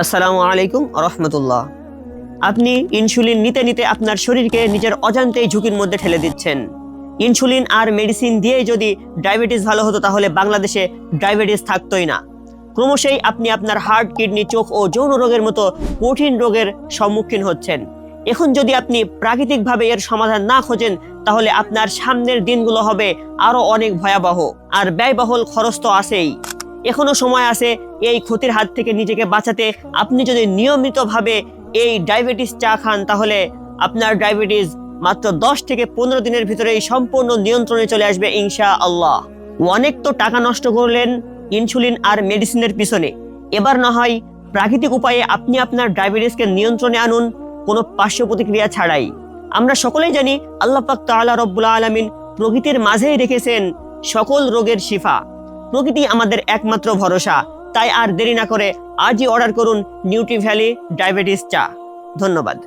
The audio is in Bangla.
আসসালামু আলাইকুম রহমতুল্লাহ। আপনি ইনসুলিন নিতে নিতে আপনার শরীরকে নিজের অজান্তেই ঝুঁকির মধ্যে ঠেলে দিচ্ছেন। ইনসুলিন আর মেডিসিন দিয়েই যদি ডায়াবেটিস ভালো হতো, তাহলে বাংলাদেশে ডায়াবেটিস থাকতোই না। ক্রমশই আপনি আপনার হার্ট, কিডনি, চোখ ও যৌন রোগের মতো কঠিন রোগের সম্মুখীন হচ্ছেন। এখন যদি আপনি প্রাকৃতিকভাবে এর সমাধান না খোঁজেন, তাহলে আপনার সামনের দিনগুলো হবে আরও অনেক ভয়াবহ। আর ব্যয়বহুল খরচ তো আছেই। এখনও সময় আছে এই ক্ষতির হাত থেকে নিজেকে বাঁচাতে। আপনি যদি নিয়মিতভাবে এই ডায়াবেটিস চা খান, তাহলে আপনার ডায়াবেটিস মাত্র দশ থেকে পনেরো দিনের ভিতরেই সম্পূর্ণ নিয়ন্ত্রণে চলে আসবে ইনশা আল্লাহ অনেক তো টাকা নষ্ট করলেন ইনসুলিন আর মেডিসিনের পিছনে। এবার না হয় প্রাকৃতিক উপায়ে আপনি আপনার ডায়াবেটিসকে নিয়ন্ত্রণে আনুন, কোনো পার্শ্ব প্রতিক্রিয়া ছাড়াই। আমরা সকলেই জানি আল্লাহ পাক তাআলা রব্বুল আলামিন প্রকৃতির মাঝেই রেখেছেন সকল রোগের শিফা। প্রকৃতি আমাদের একমাত্র ভরসা। তাই আর দেরি না করে আজই অর্ডার করুন নিউট্রি ভ্যালি ডায়াবেটিস চা। ধন্যবাদ।